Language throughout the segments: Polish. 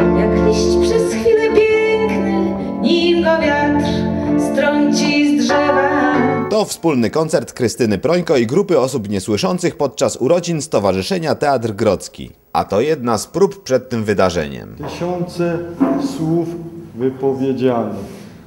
jak liść przez chwilę piękny, nim go wiatr strąci z drzewa. To wspólny koncert Krystyny Prońko i grupy osób niesłyszących podczas urodzin Stowarzyszenia Teatr Grodzki. A to jedna z prób przed tym wydarzeniem. Tysiące słów wypowiedzianych,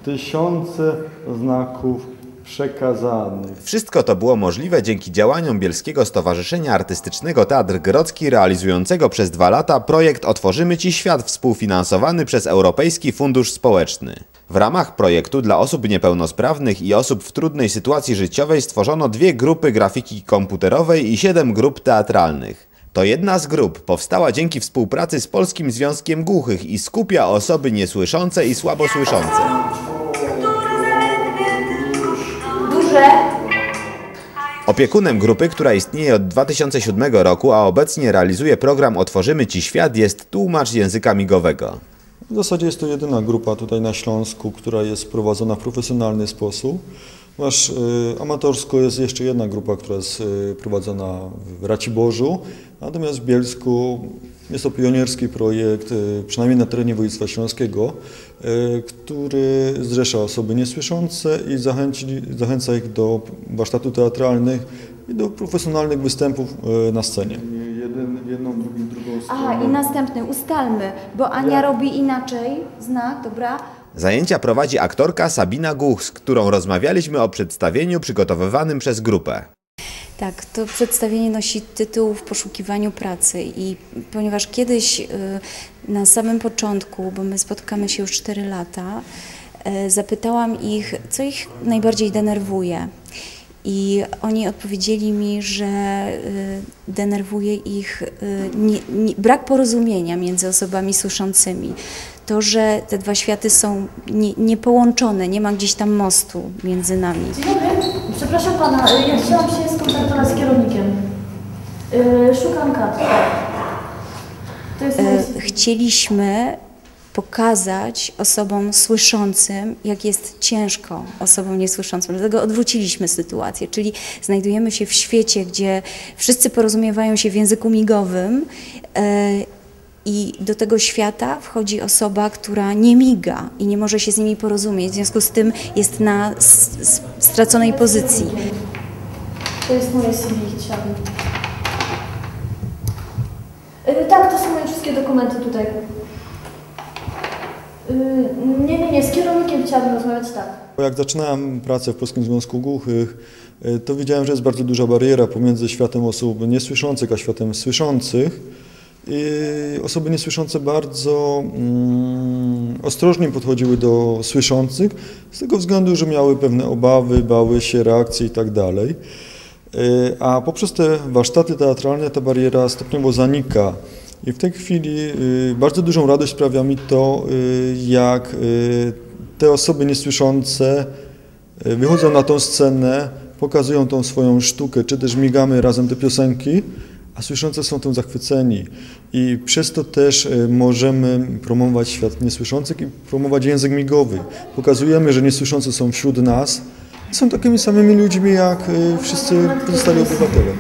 tysiące znaków przekazanych. Wszystko to było możliwe dzięki działaniom Bielskiego Stowarzyszenia Artystycznego Teatr Grodzki realizującego przez dwa lata projekt Otworzymy Ci Świat współfinansowany przez Europejski Fundusz Społeczny. W ramach projektu dla osób niepełnosprawnych i osób w trudnej sytuacji życiowej stworzono dwie grupy grafiki komputerowej i siedem grup teatralnych. To jedna z grup powstała dzięki współpracy z Polskim Związkiem Głuchych i skupia osoby niesłyszące i słabosłyszące. Opiekunem grupy, która istnieje od 2007 roku, a obecnie realizuje program Otworzymy Ci Świat, jest tłumacz języka migowego. W zasadzie jest to jedyna grupa tutaj na Śląsku, która jest prowadzona w profesjonalny sposób. Masz, y, amatorsko jest jeszcze jedna grupa, która jest y, prowadzona w Raciborzu, natomiast w Bielsku jest to pionierski projekt, y, przynajmniej na terenie województwa śląskiego, y, który zrzesza osoby niesłyszące i zachęci, zachęca ich do warsztatów teatralnych i do profesjonalnych występów y, na scenie. Jeden, jedną, drugą, drugą Aha, i następny, ustalmy, bo Ania robi inaczej znak, dobra? Zajęcia prowadzi aktorka Sabina Guch, z którą rozmawialiśmy o przedstawieniu przygotowywanym przez grupę. Tak, to przedstawienie nosi tytuł W poszukiwaniu pracy i ponieważ kiedyś y, na samym początku, bo my spotkamy się już 4 lata, y, zapytałam ich, co ich najbardziej denerwuje. I oni odpowiedzieli mi, że y, denerwuje ich brak porozumienia między osobami słyszącymi. To, że te dwa światy są nie, niepołączone, nie ma gdzieś tam mostu między nami. Dzień dobry, przepraszam pana, y, ja chciałam się skontaktować z kierownikiem. Y, Szukam jest E, Chcieliśmy pokazać osobom słyszącym, jak jest ciężko osobom niesłyszącym. Dlatego odwróciliśmy sytuację, czyli znajdujemy się w świecie, gdzie wszyscy porozumiewają się w języku migowym e, i do tego świata wchodzi osoba, która nie miga i nie może się z nimi porozumieć, w związku z tym jest na straconej pozycji. To jest moje CV, chciałabym. Y, Tak, to są moje wszystkie dokumenty tutaj. Y, Nie, nie, nie, z kierownikiem chciałabym rozmawiać, tak. Jak zaczynałem pracę w Polskim Związku Głuchych, y, to widziałem, że jest bardzo duża bariera pomiędzy światem osób niesłyszących a światem słyszących. I osoby niesłyszące bardzo mm, ostrożnie podchodziły do słyszących, z tego względu, że miały pewne obawy, bały się reakcji i tak. Y, A poprzez te warsztaty teatralne ta bariera stopniowo zanika. I w tej chwili y, bardzo dużą radość sprawia mi to, y, jak y, te osoby niesłyszące y, wychodzą na tą scenę, pokazują tą swoją sztukę, czy też migamy razem te piosenki, a słyszące są tym zachwyceni. I przez to też y, możemy promować świat niesłyszących i promować język migowy. Pokazujemy, że niesłyszący są wśród nas i są takimi samymi ludźmi jak y, wszyscy pozostali obywatele. Y,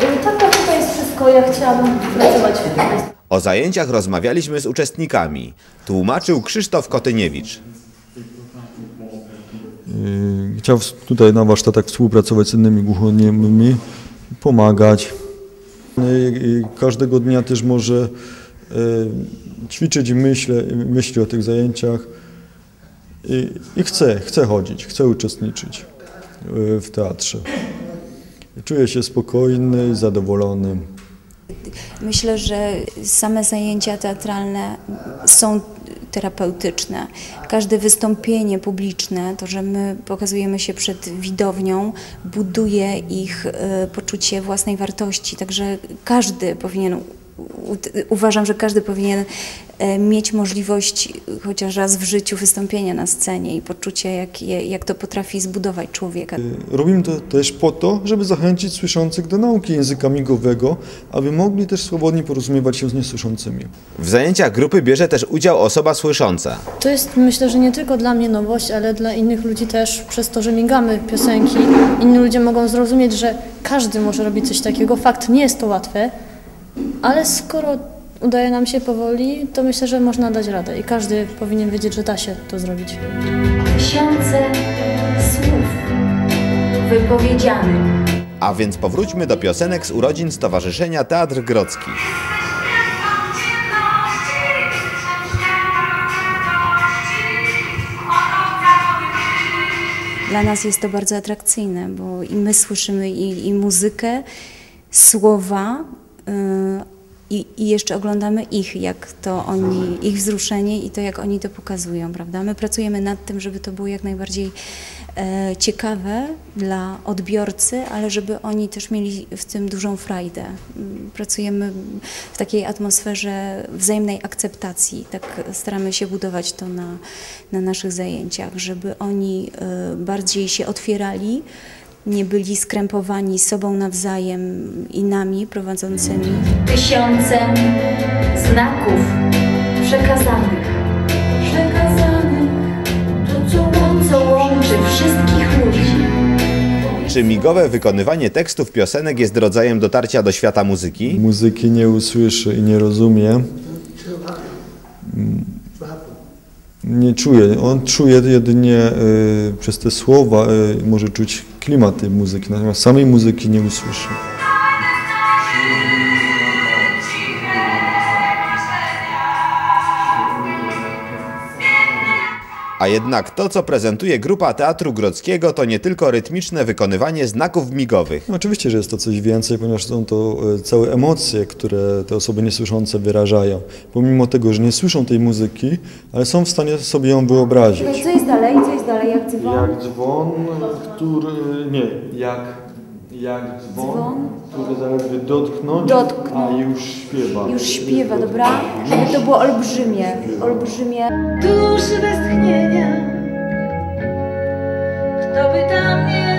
Tak, tak, tutaj jest wszystko, ja chciałabym pracować w tym. O zajęciach rozmawialiśmy z uczestnikami. Tłumaczył Krzysztof Kotyniewicz. Chciał tutaj na warsztatach współpracować z innymi głuchoniemymi, pomagać. I każdego dnia też może y, ćwiczyć myśli, myśli o tych zajęciach i, i chce, chce chodzić, chce uczestniczyć y, w teatrze. Czuje się spokojny zadowolony. Myślę, że same zajęcia teatralne są terapeutyczne. Każde wystąpienie publiczne, to, że my pokazujemy się przed widownią, buduje ich e, poczucie własnej wartości. Także każdy powinien, uważam, że każdy powinien e, mieć możliwość chociaż raz w życiu wystąpienia na scenie i poczucie, jak, je- jak to potrafi zbudować człowieka. Y, Robimy to też po to, żeby zachęcić słyszących do nauki języka migowego, aby mogli też swobodnie porozumiewać się z niesłyszącymi. W zajęciach grupy bierze też udział osoba słysząca. To jest myślę, że nie tylko dla mnie nowość, ale dla innych ludzi też przez to, że migamy piosenki. Inni ludzie mogą zrozumieć, że każdy może robić coś takiego. Fakt, nie jest to łatwe, ale skoro udaje nam się powoli, to myślę, że można dać radę i każdy powinien wiedzieć, że da się to zrobić. Tysiące słów wypowiedzianych. A więc powróćmy do piosenek z urodzin Stowarzyszenia Teatr Grodzki. Dla nas jest to bardzo atrakcyjne, bo i my słyszymy i, i muzykę, słowa, i, i jeszcze oglądamy ich, jak to oni, ich wzruszenie i to, jak oni to pokazują, prawda? My pracujemy nad tym, żeby to było jak najbardziej e, ciekawe dla odbiorcy, ale żeby oni też mieli w tym dużą frajdę. Mm, Pracujemy w takiej atmosferze wzajemnej akceptacji. Tak staramy się budować to na, na naszych zajęciach, żeby oni e, bardziej się otwierali, nie byli skrępowani sobą nawzajem i nami prowadzącymi. Tysiące znaków przekazanych. Przekazanych to, co łączy, co łączy wszystkich ludzi. Czy migowe wykonywanie tekstów piosenek jest rodzajem dotarcia do świata muzyki? Muzyki nie usłyszy i nie rozumie. Mm, Nie czuje. On czuje jedynie y, przez te słowa, y, może czuć klimat tej muzyki, natomiast samej muzyki nie usłyszy. A jednak to, co prezentuje grupa Teatru Grodzkiego, to nie tylko rytmiczne wykonywanie znaków migowych. No, oczywiście, że jest to coś więcej, ponieważ są to e, całe emocje, które te osoby niesłyszące wyrażają. Pomimo tego, że nie słyszą tej muzyki, ale są w stanie sobie ją wyobrazić. Co jest dalej? Co jest dalej? Jak dzwon? Jak dzwon, który... nie, jak, jak dzwon, Dzwon. który zaledwie dotknąć, Dotknął. a już śpiewa. Już śpiewa, dobra? Żeby to było olbrzymie. Olbrzymie. duszy westchnienia. Kto by tam nie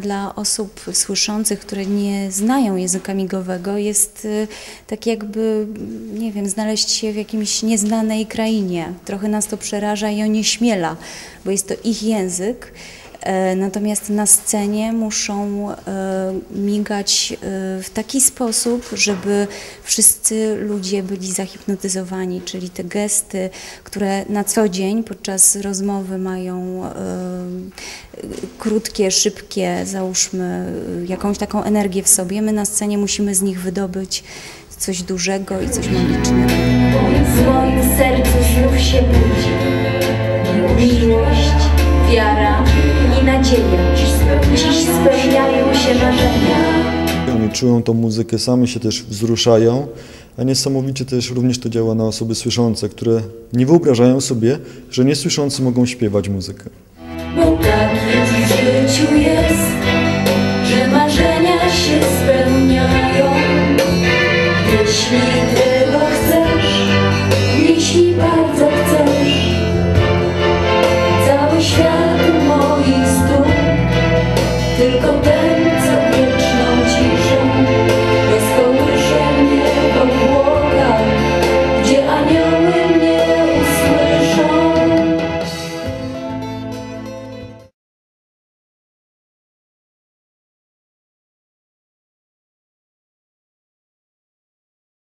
Dla osób słyszących, które nie znają języka migowego jest y, tak jakby, nie wiem, znaleźć się w jakimś nieznanej krainie. Trochę nas to przeraża i onieśmiela, bo jest to ich język. E, Natomiast na scenie muszą e, migać e, w taki sposób, żeby wszyscy ludzie byli zahipnotyzowani, czyli te gesty, które na co dzień podczas rozmowy mają krótkie, szybkie, załóżmy jakąś taką energię w sobie, my na scenie musimy z nich wydobyć coś dużego i coś magicznego. W moim sercu znów się budzi miłość, wiara Dziś spełniają się marzenia. Oni czują tą muzykę, sami się też wzruszają, a niesamowicie też również to działa na osoby słyszące, które nie wyobrażają sobie, że niesłyszący mogą śpiewać muzykę. Bo tak w życiu jest,